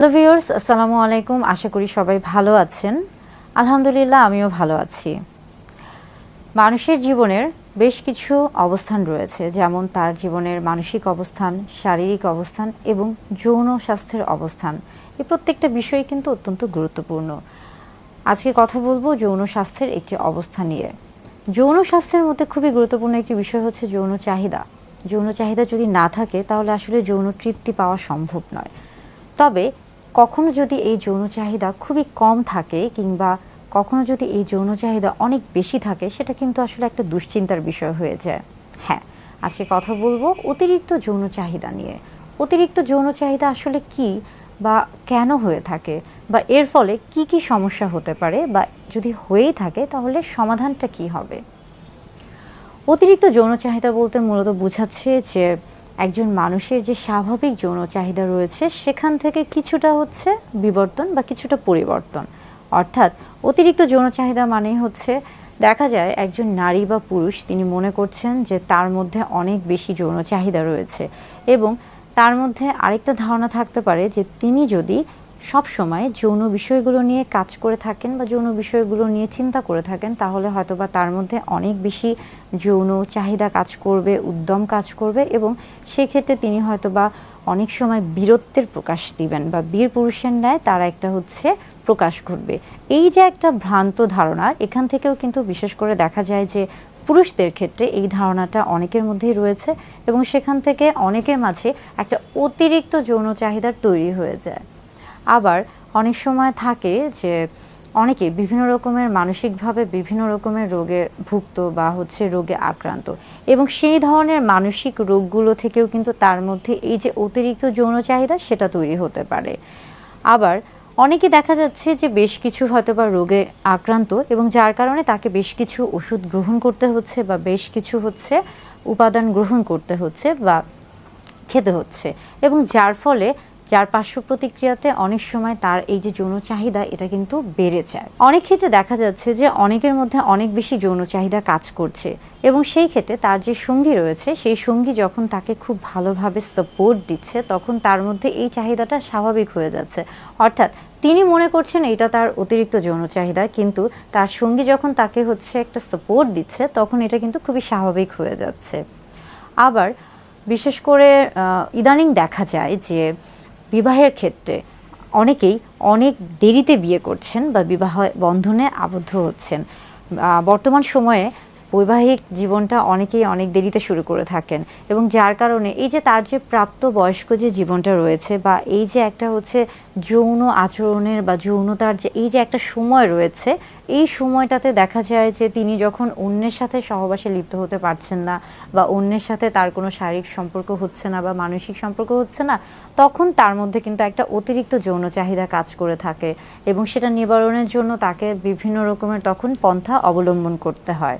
Hello viewers আসসালামু আলাইকুম। আশা করি সবাই ভালো আছেন। আলহামদুলিল্লাহ, আমিও ভালো আছি। মানুষের জীবনের বেশ কিছু অবস্থান রয়েছে, যেমন তার জীবনের মানসিক অবস্থান, শারীরিক অবস্থান এবং যৌন স্বাস্থ্যের অবস্থান। এই প্রত্যেকটা বিষয় কিন্তু অত্যন্ত গুরুত্বপূর্ণ। আজকে কথা বলব যৌন স্বাস্থ্যের একটি অবস্থা নিয়ে। যৌন স্বাস্থ্যের মধ্যে খুবই গুরুত্বপূর্ণ একটি বিষয় হচ্ছে যৌন চাহিদা। যৌন চাহিদা যদি না থাকে, তাহলে আসলে যৌন তৃপ্তি পাওয়া সম্ভব নয়। তবে কখনো যদি এই যৌন চাহিদা খুবই কম থাকে কিংবা কখনো যদি এই যৌন চাহিদা অনেক বেশি থাকে, সেটা কিন্তু আসলে একটা দুশ্চিন্তার বিষয় হয়ে যায়। হ্যাঁ আজকে কথা বলব অতিরিক্ত যৌন চাহিদা নিয়ে। অতিরিক্ত যৌন চাহিদা আসলে কি বা কেন হয়ে থাকে বা এর ফলে কি কি সমস্যা হতে পারে বা যদি হয়েই থাকে তাহলে সমাধানটা কি হবে? অতিরিক্ত যৌন চাহিদা বলতে মূলত বোঝাচ্ছে যে একজন মানুষের যে স্বাভাবিক যৌন চাহিদা রয়েছে, সেখান থেকে কিছুটা হচ্ছে বিবর্তন বা কিছুটা পরিবর্তন। অর্থাৎ অতিরিক্ত যৌন চাহিদা মানে হচ্ছে, দেখা যায় একজন নারী বা পুরুষ, তিনি মনে করছেন যে তার মধ্যে অনেক বেশি যৌন চাহিদা রয়েছে এবং তার মধ্যে আরেকটা ধারণা থাকতে পারে যে তিনি যদি সব সময় যৌন বিষয়গুলো নিয়ে কাজ করে থাকেন বা যৌন বিষয়গুলো নিয়ে চিন্তা করে থাকেন, তাহলে হয়তোবা তার মধ্যে অনেক বেশি যৌন চাহিদা কাজ করবে, উদ্যম কাজ করবে এবং সেক্ষেত্রে তিনি হয়তোবা অনেক সময় বীরত্বের প্রকাশ দিবেন বা বীর পুরুষের ন্যায় তারা একটা হচ্ছে প্রকাশ ঘটবে। এই যে একটা ভ্রান্ত ধারণা, এখান থেকেও কিন্তু বিশেষ করে দেখা যায় যে পুরুষদের ক্ষেত্রে এই ধারণাটা অনেকের মধ্যেই রয়েছে এবং সেখান থেকে অনেকের মাঝে একটা অতিরিক্ত যৌন চাহিদার তৈরি হয়ে যায়। আবার অনেক সময় থাকে যে অনেকে বিভিন্ন রকমের মানসিকভাবে বিভিন্ন রকমের রোগে ভুক্ত বা হচ্ছে রোগে আক্রান্ত। এবং সেই ধরনের মানসিক রোগগুলো থেকেও কিন্তু তার মধ্যে এই যে অতিরিক্ত যৌন চাহিদা সেটা তৈরি হতে পারে। আবার অনেকে দেখা যাচ্ছে যে বেশ কিছু হয়তো বা রোগে আক্রান্ত এবং যার কারণে তাকে বেশ কিছু ওষুধ গ্রহণ করতে হচ্ছে বা বেশ কিছু হচ্ছে উপাদান গ্রহণ করতে হচ্ছে বা খেতে হচ্ছে। এবং যার ফলে যার পার্শ্ব প্রতিক্রিয়াতে অনেক সময় তার এই যে যৌন চাহিদা, এটা কিন্তু বেড়ে যায় অনেক ক্ষেত্রে দেখা যাচ্ছে যে অনেকের মধ্যে অনেক বেশি যৌন চাহিদা কাজ করছে এবং সেই ক্ষেত্রে তার যে সঙ্গী রয়েছে, সেই সঙ্গী যখন তাকে খুব ভালোভাবে সাপোর্ট দিচ্ছে, তখন তার মধ্যে এই চাহিদাটা স্বাভাবিক হয়ে যাচ্ছে। অর্থাৎ তিনি মনে করছেন এটা তার অতিরিক্ত যৌন চাহিদা, কিন্তু তার সঙ্গী যখন তাকে হচ্ছে একটা সাপোর্ট দিচ্ছে, তখন এটা কিন্তু খুবই স্বাভাবিক হয়ে যাচ্ছে। আবার বিশেষ করে ইদানিং দেখা যায় যে বিবাহের ক্ষেত্রে অনেকেই অনেক দেরিতে বিয়ে করছেন বা বিবাহ বন্ধনে আবদ্ধ হচ্ছেন। বর্তমান সময়ে বৈবাহিক জীবনটা অনেকেই অনেক দেরিতে শুরু করে থাকেন এবং যার কারণে এই যে তার যে প্রাপ্ত বয়স্ক যে জীবনটা রয়েছে বা এই যে একটা হচ্ছে যৌন আচরণের বা যৌনতার যে এই যে একটা সময় রয়েছে, এই সময়টাতে দেখা যায় যে তিনি যখন অন্যের সাথে সহবাসে লিপ্ত হতে পারছেন না বা অন্যের সাথে তার কোনো শারীরিক সম্পর্ক হচ্ছে না বা মানসিক সম্পর্ক হচ্ছে না, তখন তার মধ্যে কিন্তু একটা অতিরিক্ত যৌন চাহিদা কাজ করে থাকে এবং সেটা নিবারণের জন্য তাকে বিভিন্ন রকমের তখন পন্থা অবলম্বন করতে হয়।